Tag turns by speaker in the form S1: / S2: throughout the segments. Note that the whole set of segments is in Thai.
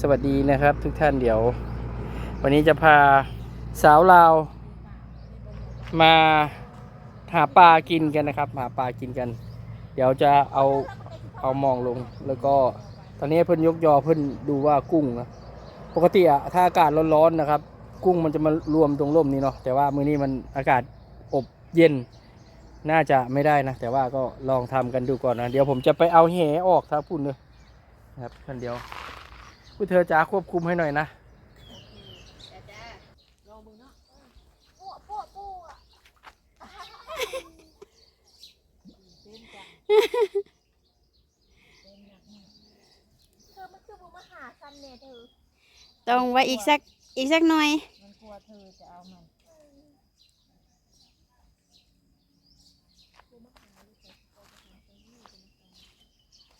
S1: สวัสดีนะครับ ทุกท่านเดี๋ยว วันนี้จะพาสาวลาว มาหาปลากินกันนะครับ หาปลากินกัน เดี๋ยวจะเอาเอามองลงแล้วก็ตอนนี้เพิ่นยกยอเพิ่นดูว่ากุ้งนะปกติอะถ้าอากาศร้อนๆนะครับ กุ้งมันจะมารวมตรงร่มนี้เนาะแต่ว่ามื้อนี้มันอากาศอบเย็นน่าจะไม่ได้นะ แต่ว่าก็ลองทำกันดูก่อนนะ เดี๋ยวผมจะไปเอาแหออกครับพุ่นเลยนะครับท่านเดียว ผู้เธอจ๋าควบคุมให้หน่อยนะ
S2: เธอมันคือบุมาหาซันเนี่ยเธอ
S3: ต้องไว้อีกสักอีกสักหน่อย
S2: มันกลัวเธอจะเอามัน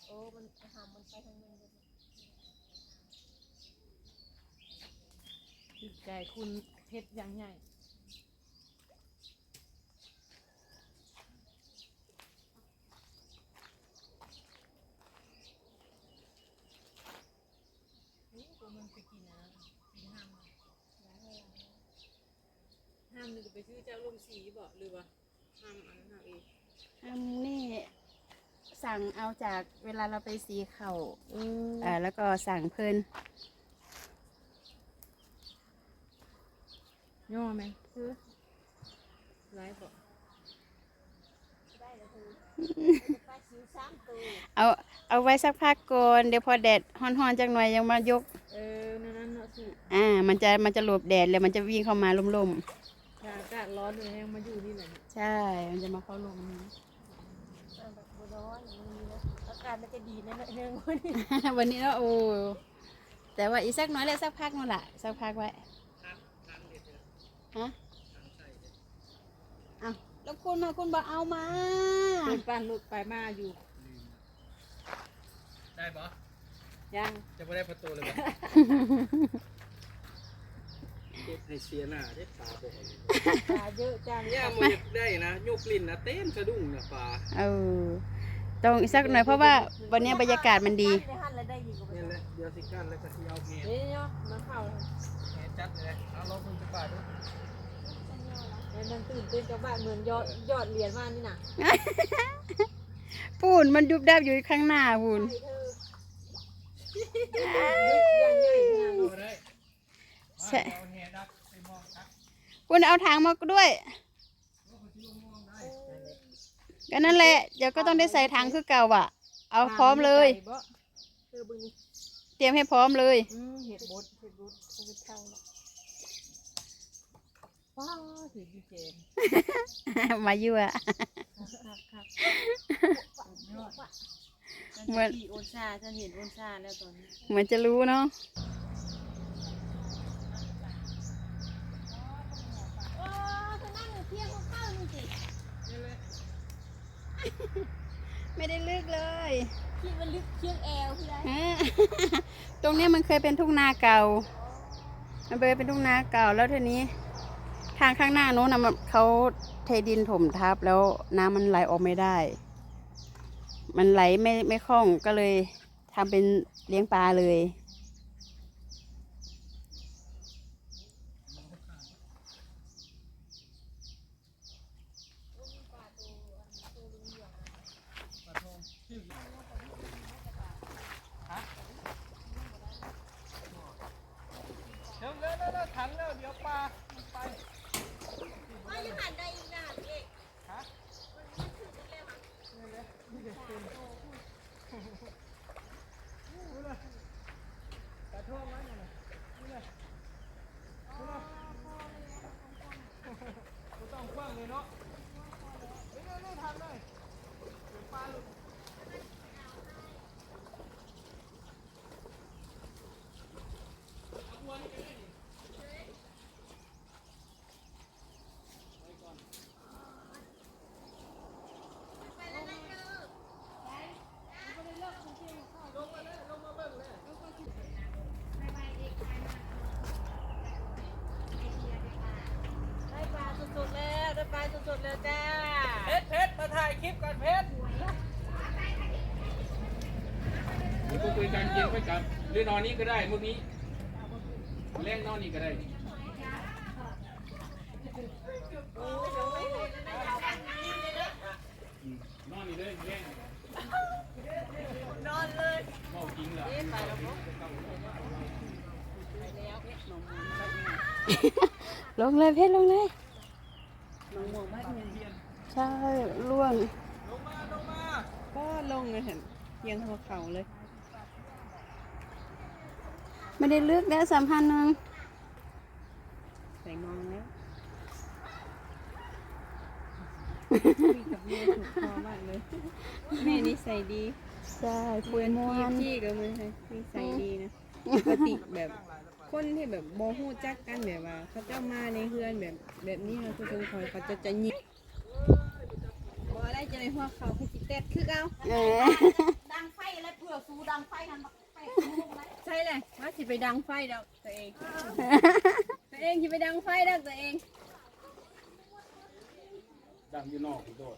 S2: โอ้มันหามันไปทางนึงเลย
S4: จิตใจคุณเพชรอย่างใหญ่ห้ามนึกไปชื่อเจ้าลุงสีบอกหรือว่าห้ามอันห้ามเอง
S3: อันนี้สั่งเอาจากเวลาเราไปสีเข่า
S4: อืม
S3: อ่าแล้วก็สั่งเพิ่น
S4: ย่อไหมคือไลฟ์บอก
S2: ได้แล้วเธอไปซื้อสามตัว
S3: เอาเอาไว้สักพักก่อนเดี๋ยวพอแดดฮ้อนๆจักหน่อยยังมายก
S4: เออนั่นนั่นเนาะสิ
S3: อ่า มันจะมันจะหลบแดดแล้วมันจะวิ่งเข้ามาลม
S4: ถ้าอากาศร้อนเลยให้มาอยู่นี่แหละ
S3: ๆใช่ มันจะมาเข้าลม
S2: เอาแบบบัวร้อนอย่างนี้นะอากาศมันจะดีนะเนอะเนื่องวันนี้
S3: วันนี้เนาะโอ้แต่ว่าอีกสักหน้อยแล้วสักพักนั่นแหละสักพักไว้ ฮะเอาแล้วคุณมาคุณบอกเอามา
S4: เป็นปั้นลูกไปมาอยู่
S1: ได้ปะ
S4: ยัง
S1: จะไม่ได้ประตูเลยปะเก็บให้เสียหน้าได้ปลาบอกเลย
S2: ปลาเยอะจัง
S1: ย่ามันอยากได้นะยกลิ้นนะเต้นสะดุ้งนะปลา
S3: เออ ต้องอีกสักหน่อยเพราะว่าวันนี้บรรยากาศมันดี
S2: ได้หันแล้วได้ยินกับ
S1: เนี่ยแหละเดี๋ยวสิกันแล้วก็ที่เอาแห
S4: เฮ้ยเนาะมาเข้า
S1: แหจัดเลยเอาลองมึงจะปลาดู
S4: เฮ้ยมันตื่นเต้นกับบ้านเหมือนยอดยอดเหรียญมานี่น่ะ
S3: ปูนมันยุบดับอยู่ข้างหน้าปูน
S4: ยังใหญ่ขนาด
S1: เอาได้
S3: ใช่
S1: เอาแหดับไปมองครับ
S3: ปูนเอาถังมาด้วย ก็นั่นแหละเดี๋ยวก็ต้องได้ใส่ถังคือเก่าอะ เอาพร้อมเลย
S4: บ่
S2: เธอบึง
S3: เตรียมให้พร้อมเลย
S4: อืมเห็ดบดเห็ดบด
S2: เธอเท่าแล้ว
S4: ว้าวถือดีเจน
S3: มายั่ว
S4: ครับครับยอด
S3: เหมือน
S4: กี่องศาฉันเห็นองศาแล้วตอนนี้
S3: เหมือนจะรู้เนาะ
S2: โอ้เธอนั่งอยู่เที่ยงข้าวๆนี่สิ
S3: ไม่ได้ลึกเลย
S2: คิดว่าลึกเคียงแอลพี่ไร
S3: ฮะตรงเนี้ยมันเคยเป็นทุ่งนาเก่า มันเคยเป็นทุ่งนาเก่าแล้วทีนี้ ทางข้างหน้าโน้นนะมันเขาเทดินถมทับแล้วน้ำมันไหลออกไม่ได้ มันไหลไม่ไม่คล่องก็เลยทำเป็นเลี้ยงปลาเลย
S1: เดี๋ยวเดี๋ยวเดี๋ยวถังแล้วเดี๋ยวปลามันไป
S2: ไม่ยังหันได้อีกนะพี่เอก
S1: ฮะ
S2: เรื
S5: อนอนนี้ก็ได้พวกนี้เล่นนอนนี่ก็ได้นอนนี่เลยเล่นนอนเลยเมาจริงเหรอ
S3: ลงเลยเพชรลงเลย
S6: น้องมองบ้านไง
S3: ใช่ล่วง
S6: ก็ลงเลยเห็นเพียงหัวเข่าเลย
S3: ไม่ได้ลึกแล้วสามพันหนึ่ง
S6: ใส่มองแล้วคุยกับแม่ถูกคอมากเลยแม่นิสัยดี
S3: ใช่คุ
S6: เพื่
S3: ย
S6: อน
S3: มว
S6: พี่
S3: น
S6: พี่ก็มือให้นิสัยดีนะปกติแบบคนที่แบบโมหูจักกันแบบว่า เขาเจ้ามาในเฮือนแบบแบบนี้เราคือตรงคอยเขาจะจะหยิบบ่ได้จะในหัวเขาคือจิตเต็ดคือเอา
S3: เออ
S7: ดังไฟแล้วเผื่อสูดังไฟทันบักไฟสูลงไหม
S6: ใช่เลยว่าสิไปดังไฟดอกตัวเอง ตัวเองสิไปดังไฟดอกตัวเอง
S5: ดังอยู่นอกคุณโดด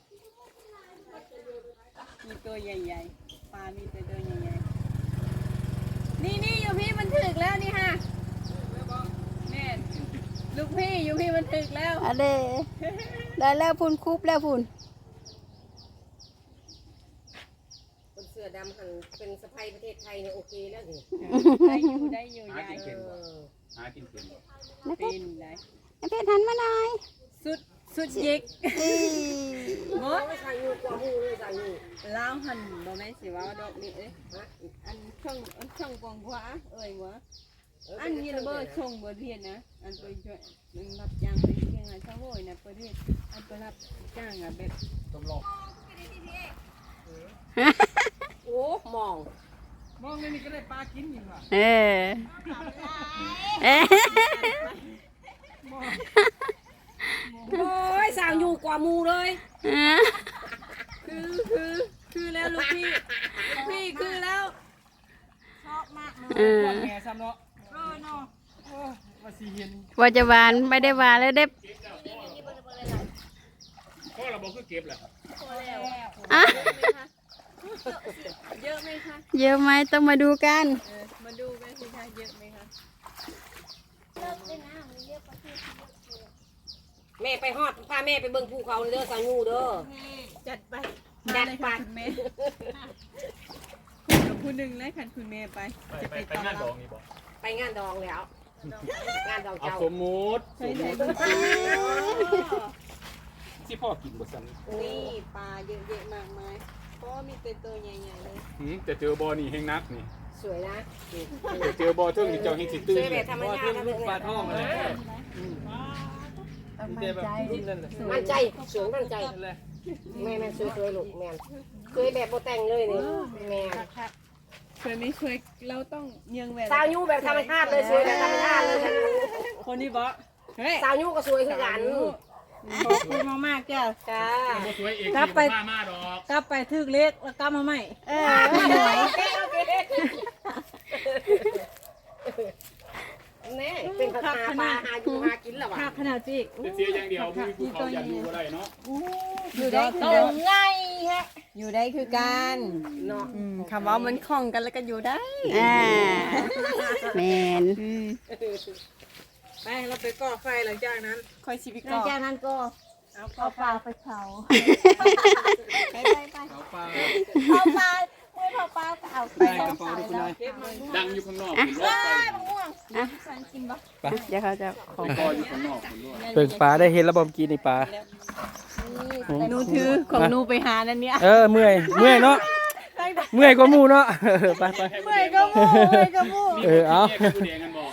S6: มีตัวใหญ่ๆ ปลา มีแต่ตัวใหญ่ๆ นี่นี่อยู่พี่มันถึกแล้วนี่ฮะแม่นลูกพี่อยู่พี่มันถึกแล้ว
S3: อะเดได้แล้วพุ่นคุบแล้วพุ่น
S7: คนเสื้ อดำหันเป็นสะพายประเทศไทยเนี่ยโอเคแล้วนี่
S6: ได้อยู่ได้อยู่
S5: หายา
S6: ย
S5: กินเป็นบ่หากินเป็นบ่
S3: นะเพ
S6: เป็
S3: ชร
S6: นได้
S3: นะเพชรหันมาหน่อย
S6: สุดสุดยิก
S3: อี
S6: หมด
S7: ไม่ใช่ยูกว่ามูเลยใส่ยู
S6: ล้าวหันบ่แม่นสิเว้าดอกนี่เอ้ยอันช่องอันช่องกวางขวาเอ้ยหัวอันนี้ระเบิดช่องบ่เรียนนะอันไปช่วยมันรับจ้างไปเที่ยงงานเช้าโวยนะประเทศอันไปรับจ้างอะแบบ
S5: ต้มลอก
S7: โอ้มอง
S5: มองนี่ก็ได้ปลากินอยู่ว่ะ
S3: เออเออ
S7: โอ้ยสั่งอยู่กว่ามูเลย
S6: คือคือคือแล้วลูกพี่ลูกพี่คือแล้ว
S3: เออ
S5: แม่ซ้ำเนาะเออเนาะโอ้ว่าสิเห็น
S3: ว่าจะหวานไม่ได้หวานแล้วได้
S5: พ่อเราบอกคือเก็บแหละ
S3: อะ
S6: เยอะไหมคะ
S3: เยอะไหมต้องมาดูกัน
S6: เออ มาดูกันสิคะเยอะไหมคะ
S7: แม่ไปฮอดพาแม่ไปเบิ่งภูเขาเด้อสั่งยูเด้อ
S6: จัดไป
S7: จัดไป
S6: มาเลยค่ะคุณแม่คุณกับผู้หนึ่งเลยค่ะคุณแม่ไปจะไปต่อรับ
S7: ไปงานดองแล้ว งานดอง
S5: เอา
S7: เจ้า
S5: สมมุติ
S6: ใช่ใช่คุณ
S5: ที่พ่อกินบ่ซ้ำ
S6: นี่ปลาเยอะแยะมากมาย เพราะว่ามีแต่ตัวใหญ่ๆเลย
S5: หืมแต่เจอบ่อนี่แห้งนักนี่
S7: สวยนะนี่
S5: แต่เจอบ่อเทิงนี่เจ้าแห้งสิตื่
S7: ส
S5: น
S7: วยแบบธรรมชาตินะเพื่อน
S5: ปลาท้องอะไร
S3: ต้อง
S5: แต่
S3: มั่น
S5: แบบ
S3: ใจ
S5: นั่นแหละ
S7: มั่นใจสวยมั่นใจ
S5: นั่นแหละ
S7: แม่แม่สวยสวยๆลูกแม่นสวยแบบโบแต่งเลยนี่แม่
S6: เคยไม่เคยเราต้องเยียงแหวน
S7: สาวยูแบบธรรมชาติเลยสวยแบบธรรมชาติเลย
S6: คนนี้บอเฮ้ย
S7: สาวยูก็สวยคือกัน
S6: ขอบคุณมากๆจ้ะ
S7: จ้า
S5: บ่สวยเอง
S6: กลับไป
S5: มามาดอก
S6: กลับไปทึกเล็กแล้วกลับมาใหม่
S3: เออ
S7: แน่เป็นผักหาปลาหาอยู่หากินแล้ววะ
S6: ภาพขนาดจีก
S5: แต่เสียอย่างเดียวบ่มีภูเขาอยากอยู่บ่ได้เนาะ
S6: อยู่ได้คือ
S7: ตร
S6: กัน
S7: งไงฮะ
S6: อยู่ได้คือกัน
S7: เนาะ
S6: คำว่ามันคล้องกันแล้วก็อยู่ได้
S3: อ่าแมน
S6: ไปเราไปก่อไฟหลังจากนั้นคอยชีวิต
S7: หลั
S6: ก่
S7: ง
S6: อ
S7: จากนั้นก็
S6: เอา
S7: เอาปลาไปเผา
S6: ไปไปไป
S5: เอาปลา
S7: เอาปลาเมื่อเผาปลาก็เอาไป
S5: ได้กระเป๋าด้วยคุณนายดังอยู่ข้างนอกคุณรอดไป
S3: ไปเดี๋ยวเขาจะขอ
S5: ปออยู่ข้างนอกคุณรอด
S1: เปิงปลาได้เห็นระบบกินในปลา
S6: หนูถือของหนูไปหานั่นเนี่ย
S1: เออเมื่อยเมื่อยเนาะเมื่อยกว่าหมูเนาะเออไปไป
S6: เมื่อยก็มูเมื่อยก็มู
S1: เออเอา
S5: นี่ยผู้แดงกันบอก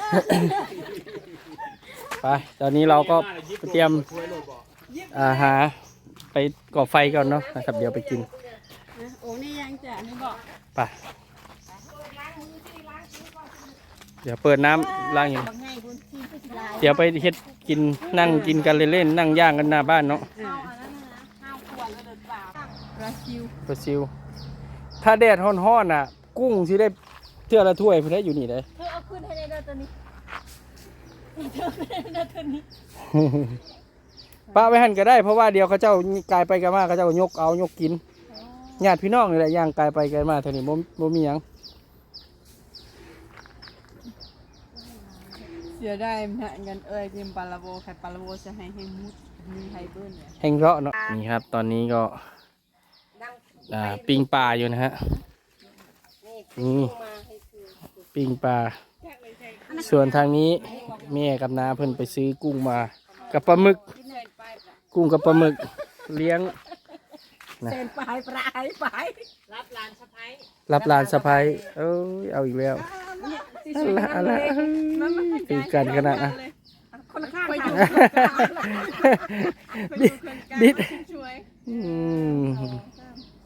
S1: ไปตอนนี้เราก็เตรียมอาหาไปก่อไฟก่อนเนาะนะครับ เดี๋ยวไปกิน
S3: โอ้นี่ยังจะนี่บอก
S1: ไปเดี๋ยวเปิดน้ำล้างอยู่เดี๋ยวไปเฮ็ดกินนั่งกินกันเล่นๆนั่งย่างกันหน้าบ้านเนาะ
S6: บราซิล
S1: ปลาซิวถ้าแดดฮ้อนๆน่ะ กุ้งสิได้เทื่อละถ้วยเพิ่นได้อยู่นี่เลย
S7: เธอเอาขึ้นให้ในเด้ตัวนี้
S1: ป้าไว้หันก็ได้เพราะว่าเดียวเขาเจ้ากลายไปกันมาเขาเจ้ายกเอายกกินญาติพี่น้องนี่แหละย่างกลายไปกันมาเท่านี้บ่บ่มีหยังเสี
S6: ยได้มันเงินเอ้ยกินปลาละโบใครปลาละโบจะให้ให้มุดมีไฮเบิร์นเนี่ย
S1: แห้งเลาะเนาะนี่ครับ ตอนนี้ก็อ่าปิ้งปลาอยู่นะฮะนี่ปิ้งปลา ส่วนทางนี้แม่กับน้าเพิ่นไปซื้อกุ้งมากับปลาหมึก กุ้งกับปลาหมึกเลี้ยง
S7: เส้นปลายปลายปลาย
S5: รับหลานสะพ้ายเอ้ยเอาอีกแล้วอะไรอะไรตีกันขนาดนะ
S7: คนละข้าง
S6: ไปอยู่
S1: ดิดดิด
S6: ช่วย
S1: อืม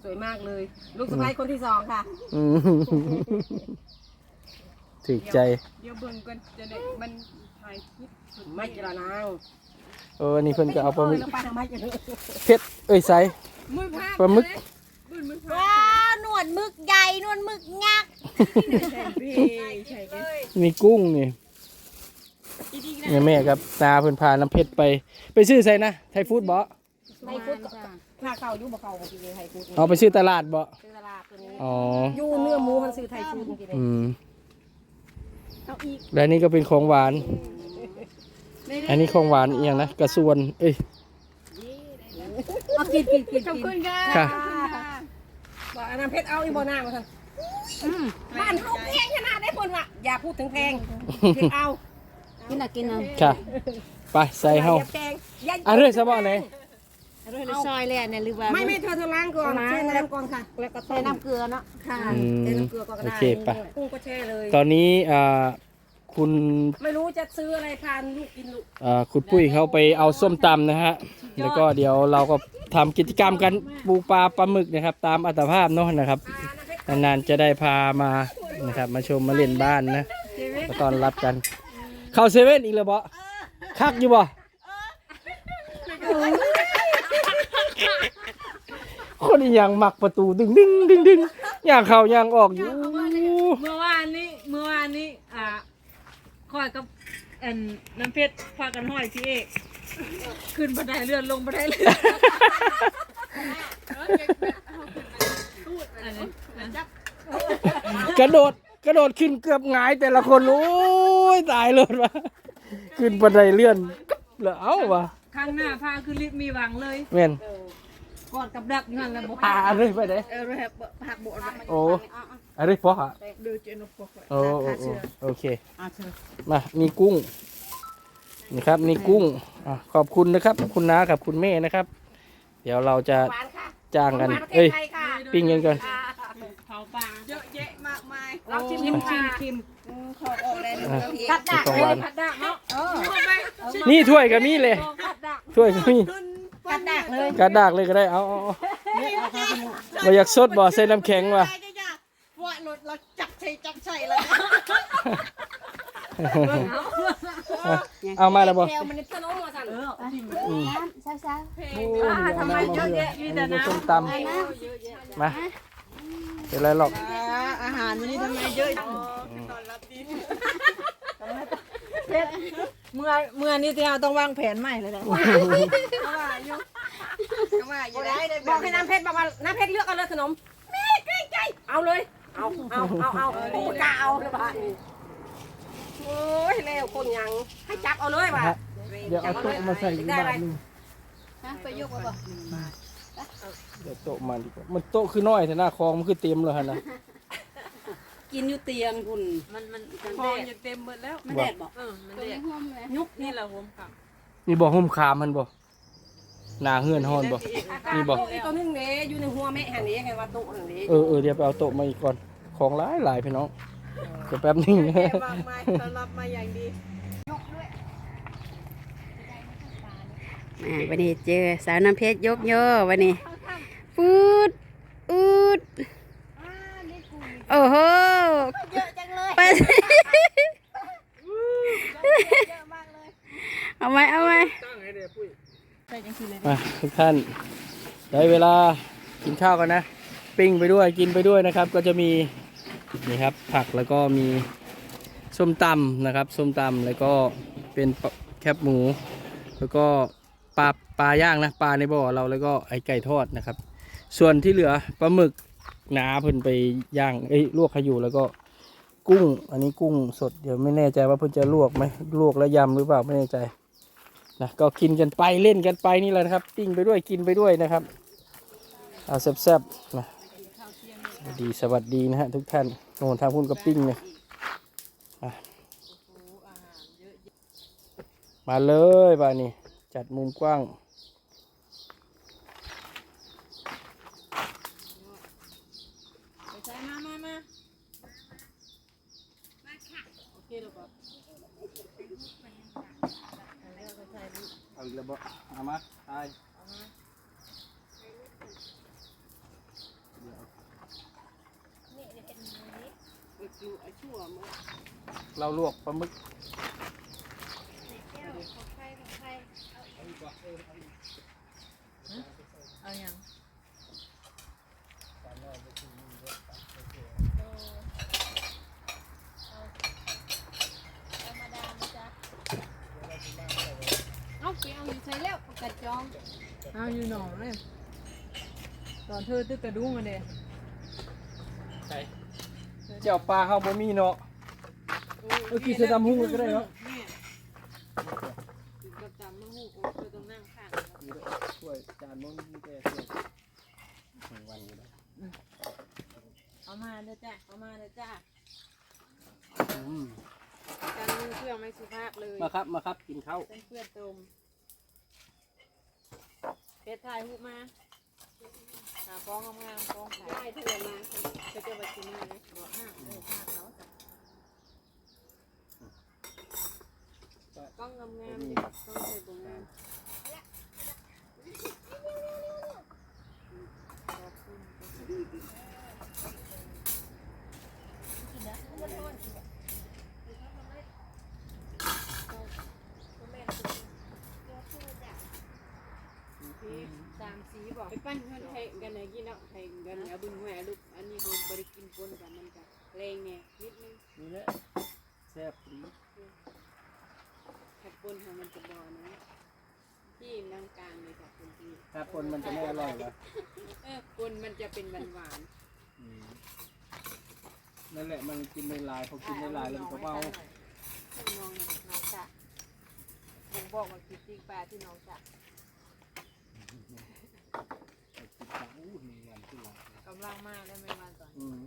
S7: สวยมากเลย ลูกสะใภ้คนที่สองค่ะ
S1: อืม ถึกใจ
S6: เดี๋ยวเบิ่งก่อนจะได้มันถ่ายคลิปสุด
S7: ไม่กระนาง
S1: เออนี่เพิ่นก็เอาปลาหมึก
S7: ลงไปทำไมจะ
S1: เพชรเอ้ยไซ
S6: มือพา
S1: ปลาหมึก
S6: บึ้นมือพา
S3: ว้าหนวดมึกใหญ่หนวดมึกยักษ์
S6: ใช่พี่ใช่พี่
S1: มีกุ้งนี่เนี่ยแม่กับตาเพิ่นพาน้ำเพชรไป ไปซื้อใส่นะไทยฟู้ดบ่
S7: ไทยฟุตถ้าเข้าอยู่บ่เข้าบ่กินเลยไทยฟุต
S1: เอาไปซื้อตลาดบ่
S7: ซื้อตลาดตัวนี้
S1: อ๋อ
S7: อยู่เนื้อหมูมันซื้อไทยฟุตกินเลย
S1: อืม
S7: เอาอีก
S1: และนี่ก็เป็นของหวาน อันนี้ของหวานอีกอย่างนะกระสวน เอ้ย
S7: เอากินกินกิน
S6: ขอบ
S7: กิน
S6: คุณค่ะ
S1: ค่ะ
S7: บอกอันนั้นเพชรเอาอีบ่หน้ามาท่านบ้านเขาแพงขนาดได้คนว่ะอย่าพูดถึงแพงกินเอา
S3: กินอะกินอะ
S1: ค่ะ ไปใส่เฮา
S7: อย่แพงอย่า
S1: อะเรื่อยซะบ่เลย
S3: เรื่อยซอยเลยเนี่ยหรือว่า
S7: ไม่ไม่เธอเธอล้างก่อนแช่น้ำก่อนค่ะแล้วก็
S3: ใส่น้ำเกลือเนาะ
S7: ค่ะ
S1: อืม
S7: แช่น้ำเกลือก่อนก็
S1: โอ
S7: ได้
S1: เคไป
S7: กุ้งก็แช่เลย
S1: ตอนนี้อ่าคุณ
S7: ไม่รู้จะซื้ออะไรทานลูกกินลูก
S1: อ่าคุณปุ้ยเขาไปเอาส้มตำนะฮะ แล้วก็เดี๋ยวเราก็ทำกิจกรรมกันปูปลาปลาหมึกนะครับ ตามอัตภาพเนาะนะครับ นานๆจะได้พามานะครับ มาชมมาเล่นบ้านนะมาตอนรับกัน เข้าเซเว่นอีกแล้วบ่คักอยู่บ่ค นอีหยังมักประตูดึงดึงดึงดึงย่างเข้าย่างออกอยู่
S4: เมื่อวานนี้เมื่อวานนี้อ่าคอยกับอันน้ำเพชรพากันห้อยพี่เอกขึ้นบันไดเลื่อนลงบันไดเลื่อนอันนี้อันนี้
S1: กระโดดกระโดดขึ้นเกือบหงายแต่ละคนโอ้ยตายเลยวะขึ้นบันไดเลื่อนแล้วเอ้าวะ
S4: ข้างหน้าพาคือลิฟต์มีหวังเลย
S1: แม่น
S4: กอดกับดักนั่นแหละบอก
S1: อ่าอะไรไปไหน
S6: เออแรบผักบด
S1: โอ้อะไรพอฮะ
S6: ดูเจนพวก
S1: โอ้โอ้โอ้โอเคมามีกุ้งนี่ครับมีกุ้งอะขอบคุณนะครับ คุณน้ากับคุณแม่นะครับ เดี๋ยวเราจะ
S7: หวานค่ะ
S1: จ้างกัน
S7: หวานประเท
S1: เอ้
S7: ศ
S1: ย
S7: ไทยค่ะ
S1: ปิ้งกันก่อน
S4: เผาปลา
S6: เยอะแยะมากมาย
S7: เราชิมชิมค่ะ
S6: ขอออกแล้ว
S1: อะ
S7: กัดดัก
S1: ของ
S7: เล
S1: หวายน
S7: กัดดักเนาะ
S1: นี่ถ้วยกับมีเลยถ้วยกับมี
S7: กัดดักเลย
S1: กระดากเลยก็ได้เอาเอาเอามาอยากสดบ่ใส่น้ำแข็งว่ะ
S3: ว่ารถเราจับใส่จับใส่เลย
S1: เอามาแล้วบ่
S7: แถวมันนี่ขนมมาสั่น
S3: ช้าช้า
S1: โอ้ยทำไมเยอะแยะมีแต่น้ำส้มตำมาเป็นไรหรอก
S6: อาหารวันนี้ทำไมเยอะ
S4: เมื่อเมื่อนี้ที่เราต้องวางแผนใหม่เลยนะ
S7: บอกให้น้ำเพชรบอกว่าน้ำเพชรเลือกเอาเลยขนมแม่ใกล้ใกล้เอาเลย เอาเอาเอาเอาปูกาเอาเลยบ้านโอ้ยแล้วคนยังให้จับเอาเลยว่ะ
S1: ฮะเดี๋ยวเอาโต๊ะมาใส่อีกบาทหนึง
S3: ฮะไปยกมาบ่
S1: เดี๋ยวโต๊ะมาดีกว่ามันโต๊ะคือน้อยแต่หน้าคลองมันคือเต็มเลยฮะนะ
S3: กินอยู่เตียงคุณ
S4: มันมัน
S6: พอจะเต็มหมดแล้ว
S3: มันแดดบ่
S4: เออมัน
S3: ตัว
S4: เด็
S3: นี้
S4: ก
S3: ห่วมเลย
S4: ยุคนี่แหละผมค่ะ
S1: นี่บ่ห่มขามมันบ่หนาเฮือนฮอนบ่นี่บอก
S7: อีกตัวนึงเด้อยู่ในหัวแม่หันนี้ไงว่าตุหันนี้
S1: เออเออเดี๋ยวไปเอาโต๊ะมาอีกก่อน ของหลายหลายพี่น้องเดี๋ยวแป๊บนึง
S6: แม่มากมายต้อนรับมาอย่างดี
S3: อ่าวันนี้เจอสาวน้ำเพชรยกโยวันนี้ฟูดอูดโอ้โห เยอะจังเลย ไปเอาไหมเอาไหม
S1: มาทุกท่านได้เวลากินข้าวกันนะ ปิ้งไปด้วยกินไปด้วยนะครับ ก็จะมีนี่ครับผักแล้วก็มีส้มตำนะครับส้มตำแล้วก็เป็นปะแคบหมู แล้วก็ปลาปลาย่างนะปลาในบ่อเราแล้วก็ไอไก่ทอดนะครับ ส่วนที่เหลือปลาหมึกหนาเพิ่นไปย่างเอ้ยลวกให้อยู่แล้วก็ กุ้ง อันนี้กุ้งสด เดี๋ยวไม่แน่ใจว่าเพิ่นจะลวกไหมลวกแล้วยำหรือเปล่าไม่แน่ใจนะก็กินกันไปเล่นกันไปนี่แหละนะครับ ปิ้งไปด้วยกินไปด้วยนะครับเอาแซ่บๆนะสวัสดีสวัสดีนะฮะทุกท่านโนนทางพุ่นก็ปิ้งเนี่ยมาเลยบ้านนี้จัดมุมกว้าง
S4: ไปใช้มามามาโอเคหรือเปล่า
S1: เอาอีกแล้ว บ่เอามาตายเราลวกปลาหมึก
S4: เอาอย่าง
S6: เอาไปเอาอยู่ใช้แล้วกระจอง
S4: เอาอยู่หนองเลยต อนเธอตึกกระดุ้งอะเด้
S1: ใช่เจ้าปลาเขาบ่มีเนาะ เออกินเสือดำหุ้งเลยก็ได้เนาะ
S4: กินกับจำมะฮู้กูเธอต้องนั่งข้าง
S1: ช่วยจานนู้นมีแต่ช่วยหนึ่งวันอยู่แล้ว
S4: เอามาเด้อจ้ะเอามาเด้อจ้ะ
S1: อืม
S4: การมือเครื่องไม่สุภาพเลย
S1: มาครับมาครับกินข้าว
S4: เป็นเพื่อนตมเพชรถ่ายรูปมาหาฟ้องงามๆฟ้องถ่าย
S6: ได้เธอมา
S4: จะเจอบัตรที่นี่ไหมบอกห้าเออห้าเขาจ้ะกล้องงามๆดิกล้องสวยบ่งาม สามสีบอก
S6: ไปปั้นเงินไทยกันไหนกินเอาไทยกันเอาบึงแหวลูกอันนี้เขาบริกินปนกันมันกับแรงไงนิดนึง
S1: นี่แหละแซ่บดี
S6: แค่ปนของมันจะบ่อนะที่นั่งกลางเลยค่ะคุณพี่
S1: ถ้าคนมันจะไม่อร่อยเหรอ
S6: เออปนมันจะเป็นหวาน
S1: อืมนั่นแหละมันกินในลายพอกินในลายแล้วมันก็เมา
S4: ๆคุณน้องน้องจะผมบอกว่าคิดจริงปลาที่น้องจะ
S1: กินข้าวอู้หนึ่งวันที่หลัง
S4: กำลังมาได้ไม่มาก่อน
S1: อืม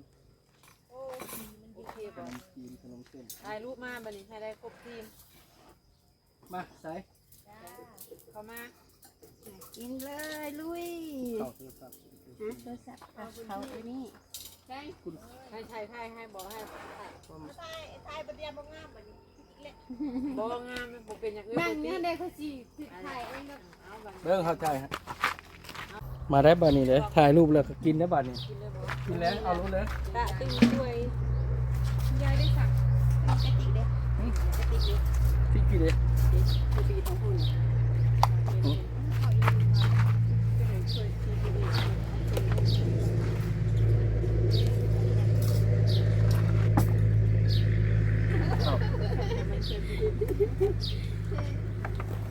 S4: โอเค
S1: ข
S4: บอก
S1: นมจีนขนมเส้น
S4: ถ่ายรูปมาบันนี้ให้ได้ครบทีม
S1: มาใส่
S4: เข้ามา
S3: กินเลยลุย
S1: เข้าโทรศัพท์
S3: โทรศัพท์เขาไปนี่
S4: ใช่ให้ใช่ให้ให้บอกให้ถ่าย
S8: ทายประเดี๋ยวบ่งามบัดนี้
S4: บอกงามมันบอกเป็นอย่างอื่น
S6: ๆนั่ง
S4: บ่
S6: เนี้
S4: ติ
S6: ย
S4: ด
S6: ได้เขาจีถ่ายเองก็
S4: เอาบัน
S1: เบิ่งเข้าใจฮะ มาได้บ้านนี้เลยถ่ายรูปแล้วก็กินได้บ้านนี้
S4: กินเลยบอก
S1: กินแล้วเอารู้เลย
S4: ตะตึงช่วย
S6: ยายได้สั่ง
S3: กระติกเด็กกระติกเด็ก
S1: ที่กินเลย
S6: คือปีของคุณ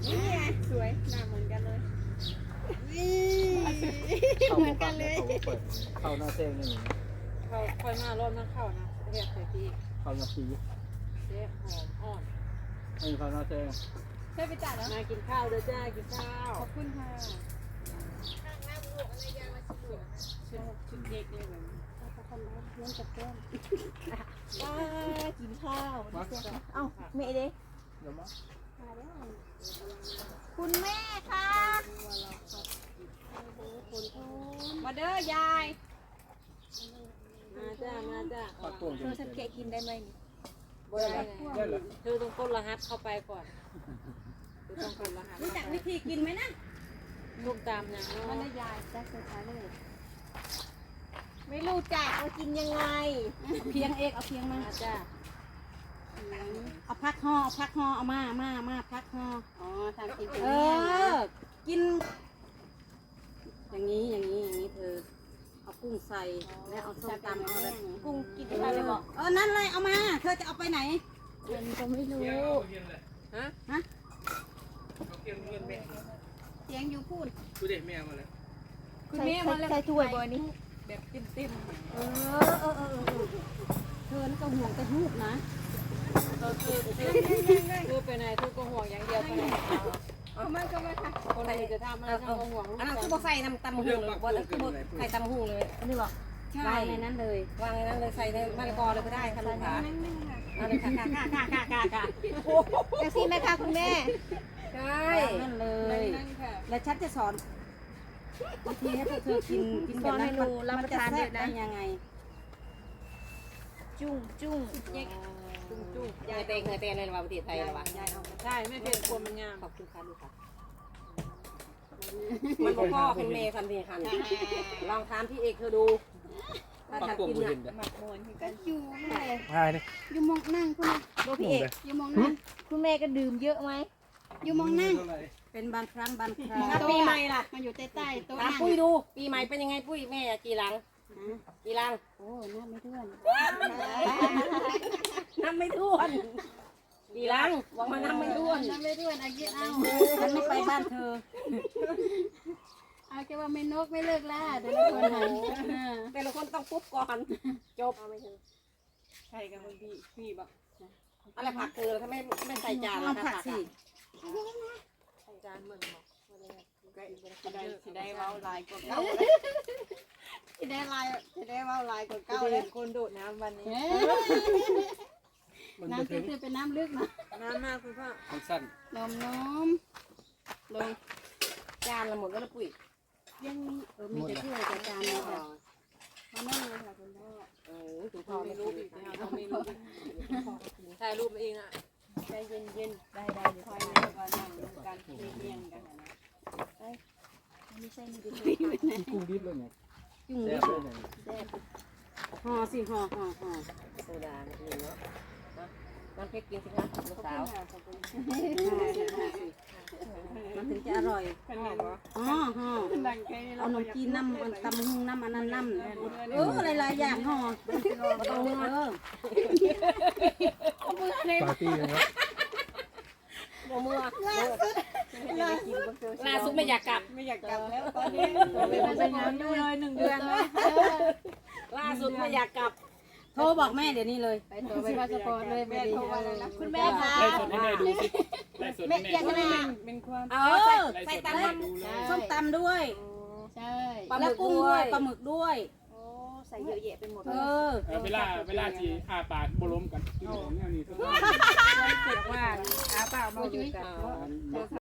S3: นี่ไงสวยหน้าเหมือนกันเลย เหมือนกันเลย
S1: เข้าหน้าเส้นนี่
S4: เขาค่อยมารอบนั่งเข้านะเรียกใส่ที่
S1: เข้าหน้าปี
S4: เรียกหอมอ่อน
S1: ไม่เข้าหน้าเส้น
S6: ใช่ไปจัดแล้ว
S4: มากินข้าวเด้อจ้ากินข้าว
S6: ขอบคุณค่ะชุดชุดเด็กเลยแบบ
S3: เลี้ยงกับแก้ม
S8: ว้ากินข้าวเอ้าแม่เด้
S1: เดี๋ยวมา
S3: คุณแม่ค่ะ
S6: มาเด้อยาย
S4: มาจ้ามาจ้า
S1: ปัดตัวจ
S3: โทรศัพท์แกะกินได้ไหมนี่
S4: บ่ได้
S1: ได้เหรอ
S4: เธอต้องกดรหัสเข้าไปก่อนเธอต้องกดรหัส
S3: รู้จักวิธีกินไหมนะ
S4: ลูกตามอย่าง
S6: มา
S4: เนาะ
S6: เด้อยาย
S3: จักช้าๆเลย
S8: ไม่รู้จักว่ากินยังไง
S3: เอาเพียงเอกเอาเพียงมา
S4: มาจ้า
S3: เอาพักห่อเอาพักห่อเอามามามาพักห่ออ๋อทำกินเป็น
S8: เอ
S3: เมี่ยง
S8: อกิน
S3: อย่างนี้อย่างนี้อย่างนี้เธอ เอากุ้งใส่แล้วเอาส้มตำเอาอะไร
S8: กุ้งกิน
S3: เอ
S8: อะไรเลยบอก
S3: อเออนั่นเลยเอามาเธอจะเอาไปไหน
S8: มันก็ไม่รู้
S4: ฮะ
S3: ฮะ
S1: เกี่ยวเงินแม่
S3: เสียงอยู่พูด
S1: ดูดิแม่มาเลย
S6: คุณแม่มาแล้ว
S8: ใส่ถ้วยบ่อยนี่
S6: แบบเต็ม
S8: เออเออเออเออ
S3: ธอนี่ก็ห่วงแต่ลูกนะ
S6: คือไปไหนทุกก็ห่วงอย่างเดียวไปไหน เอาไม่ก็ไม่ค่ะคนอื่นจะทำอะไรก็ห่วงลูก
S7: อันนั้นคือบ่ใส่น้ำตำหูเลยบ่แล้วคือบ่ใส่ตำหูเลยอันนี้บอก
S3: ใช่ในนั้นเลย
S7: วางในนั้นเลยใส่ในมะละกอเลยก็ได้ค่ะลูกค่ะเอาเลยค่ะค่ะค่ะค่ะค่ะค่ะ
S3: แท็กซี่ไหมคะคุณแม่
S7: ใช่
S3: นั่นเลย
S6: นั่นค่ะ
S3: แล้วฉันจะสอนวิธีให้พวกเธอกินกินแบบนั้นมันมันจะแซ่บได้ยังไง
S6: จุ้งจุ้งเจ๊กจุ้งจุ้ง
S7: เงยเตงเงยเตงในระหว่างประเทศไทยระหว่าง
S6: ใช่ไม่เป็นควรมันงาม
S7: ขอบคุณค่ะลูกค่ะมันบ่พ่อคุณเมย์ทำทีหันลองถามพี่เอกเธอดูถ้า
S1: ปัก
S7: ทำ
S1: กง
S7: กิน
S1: บ่
S7: น่ะ
S1: เห็นเด้อ
S6: หมักมวนคือกัน
S3: อยู่แม่
S1: พายดิ
S3: อยู่มองนั่งคุณ
S7: ดูพี่เอก
S3: อยู่มองนั่ง
S6: คุณแม่ก็ดื่มเยอะไหม
S3: อยู่มองนั่งเป็นบางครั้งบางคราว
S7: ถ้าปีใหม่ล่ะ
S3: มันอยู่ใต้ใต้โต๊ะ
S7: ถาม
S3: นั่ง
S7: ปุ้ยดู ปีใหม่เป็นยังไงปุ้ยแม่อยากกี่หลัง กี่หลัง
S3: โอ้หน้าไม่เทื่อน
S7: น้ำไม่ท่วนกี่หลังบอกมาน้ำไม่ท่วน
S3: น้าไม่เทื่อนอากินเอาฉันไม่ไปบ้านเธอ เอาแค่ว่าไม่นกไม่เลิกล่าแต่ละคนหัน
S7: แต่ละคนต้องปุ๊บก่อน จบ
S6: ใช่กันคนพี่พี่บอก
S7: อะไรผักเธอถ้าไม่ไม่ใส่จาน
S3: เอา
S7: ล่ะ
S3: ผักสิ
S6: จานเหมือนบอกจะได้จะได้เว้าลายกว่าเก่า
S3: ที่ ได้ลายที่ได้ว่าลายกว่า
S6: เก่า
S3: เก่า
S6: เล
S3: เลยย
S6: คนโดดน้ำวันนี้
S3: น้ำตื้อๆเป็นน้ำลึกนะ
S6: น้ำมากคุณพ่อ
S1: มันสั้น
S3: นมนมลง
S7: จานละหมดแล้วนะปุ้ย
S3: ยังเออมีแต่ถ้วยแต่จานเลยค่ะมานั่งเลยค่ะคุณพ่อ
S7: เออถูกพอ
S6: ไม่
S7: ไม่
S6: รู้
S7: รู้
S6: อี
S7: อี
S6: ก
S7: ก
S6: นะเขาไม่รู้ถ่ายรูปเองอะ
S3: ใจเย็นเย็นๆได้ได้เดี๋ยวคอยนั่งก่อนนั่งดูกันเรียงกันนะเอ้ยไม่ใช่นี่ดูสิ
S1: กุ้งดิบเลยไง
S3: จุ่ม
S1: แซ่
S3: ดิ
S1: บเลยไง
S3: แซ่บห่อสิห่อห่อห่อ
S7: โซดาไม่กินเนาะนะน้ำเพชรกินสิคะลูกสาว
S3: มันถึงจะอร่อย
S6: ขนาดว่
S3: อ๋อห่อ
S6: ดังแค่นี้
S3: เอา
S6: เรา
S3: ขนมจีนน้ำมันตำหุงน้ำอันนั้นน้ำเออหลายๆอย่างห่อเออ
S1: ปาร์ตี้เลยครับ
S7: โมเมื่อ ล่าสุดไม่อยากกลับ
S6: ไม่อยากกลับแล้วตอนนี้มันเป็นงานอยู่เลยหนึ่งเดือนแล้ว
S7: ล่าสุดไม่อยากกลับ
S3: โทรบอกแม่เดี๋ยวนี้เลย ไปโทรไปพาสปอร์ตเลยไปดีคุณแม่คะ
S1: ไล่สดให้แม่ดูสิไล่สดให้แม่
S3: อยาก
S1: ดู
S3: แม่
S6: เป็นความ
S7: เออใส่ตำน้ำ
S3: ส้มตำด้วย
S6: ใช่
S7: ปลาห
S3: แล้
S7: มึ
S3: ว
S7: ก
S3: กุ้ง
S7: ด้
S3: ด้
S7: ว
S3: วยยปลาหมึกด้วย
S6: ใส่เยอะแยะไปหมด
S3: เออ
S1: เออเวลาเวลาที่อาปากบ่ล้มกันที่ของเนี่ยนี่ทุกคน
S6: เจ็บว่าอาเปล่ามาดูกัน
S1: อ่า